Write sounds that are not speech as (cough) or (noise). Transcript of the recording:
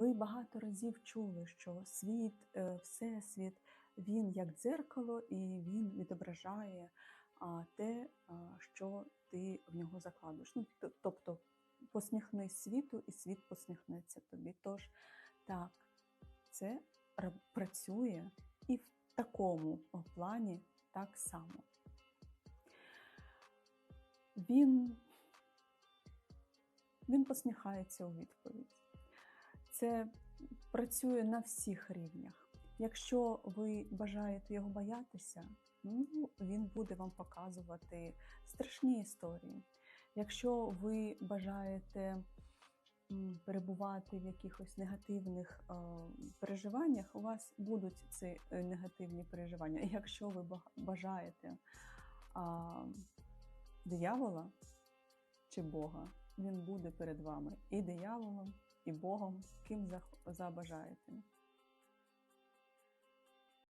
Ви багато разів чули, що світ, е, всесвіт, він як дзеркало, і він відображає те, що ти в нього закладуєш. Ну, тобто посміхнись світу, і світ посміхнеться тобі. Тож так, це працює і в такому плані так само. Він, він посміхається у відповідь. Це працює на всіх рівнях. Якщо ви бажаєте його боятися, ну, він буде вам показувати страшні історії. Якщо ви бажаєте перебувати в якихось негативних е, переживаннях, у вас будуть ці е, негативні переживання. (laughs) Якщо ви ба- бажаєте диявола чи Бога, він буде перед вами і дияволом, і Богом, ким забажаєте.